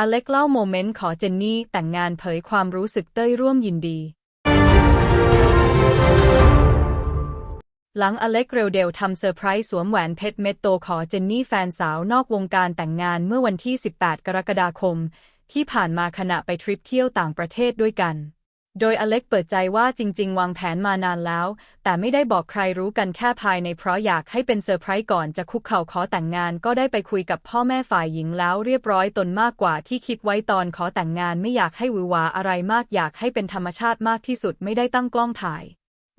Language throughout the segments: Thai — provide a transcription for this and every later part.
อเล็กเล่าโมเมนต์ขอเจนนี่แต่งงานเผยความรู้สึกเต้ยร่วมยินดี หลังอเล็กเรลเดลทำเซอร์ไพรส์สวมแหวนเพชรเม็ดโตขอเจนนี่แฟนสาวนอกวงการแต่งงานเมื่อวันที่ 18 กรกฎาคม ที่ผ่านมาขณะไปทริปเที่ยวต่างประเทศด้วยกัน โดยอเล็กเปิดใจว่าจริง ๆ วางแผนมานานแล้ว แต่ไม่ได้บอกใครรู้กันแค่ภายในเพราะอยากให้เป็นเซอร์ไพรส์ก่อนจะคุกเข่าขอแต่งงานก็ได้ไปคุยกับพ่อแม่ฝ่ายหญิงแล้วเรียบร้อยตนมากกว่าที่คิดไว้ตอนขอแต่งงานไม่อยากให้วือวาอะไรมากอยากให้เป็นธรรมชาติมากที่สุดไม่ได้ตั้งกล้องถ่าย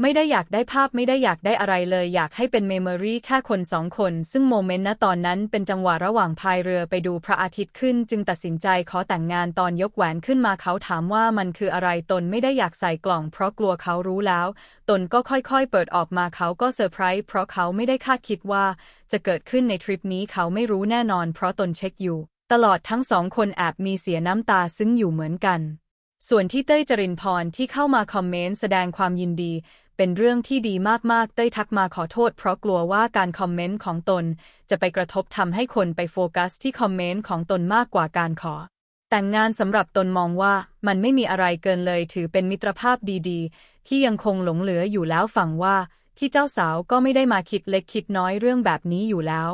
ไม่ได้อยากได้ภาพไม่ได้อยากได้อะไรเลยอยากให้เป็นเมมโมรีแค่คนสองคน ซึ่งโมเมนต์ณตอนนั้นเป็นจังหวะระหว่างพายเรือไปดูพระอาทิตย์ขึ้น จึงตัดสินใจขอแต่งงานตอนยกแหวนขึ้นมาเขาถามว่ามันคืออะไรตนไม่ได้อยากใส่กล่อง เพราะกลัวเขารู้แล้ว ตนก็ค่อยๆ เปิดออกมาเขาก็เซอร์ไพรส์เพราะเขาไม่ได้คาดคิดว่า จะเกิดขึ้นในทริปนี้เขาไม่รู้แน่นอน เพราะตนเช็คอยู่ ตลอดทั้งสองคนแอบมีเสียน้ำตาซึ้งอยู่เหมือนกัน ส่วนที่เต้ยจรินพรที่เข้ามาคอมเมนต์แสดงความยินดี เป็นเรื่องที่ดีมากๆ เต้ยทักมาขอโทษ เพราะกลัวว่าการคอมเมนต์ของตน จะไปกระทบทำให้คนไปโฟกัสที่คอมเมนต์ของตนมากกว่าการขอ แต่งงานสำหรับตนมองว่ามันไม่มีอะไรเกินเลยถือเป็นมิตรภาพดีๆ ที่ยังคงหลงเหลืออยู่แล้วฝังว่าที่เจ้าสาวก็ไม่ได้มาคิดเล็กคิดน้อยเรื่องแบบนี้อยู่แล้ว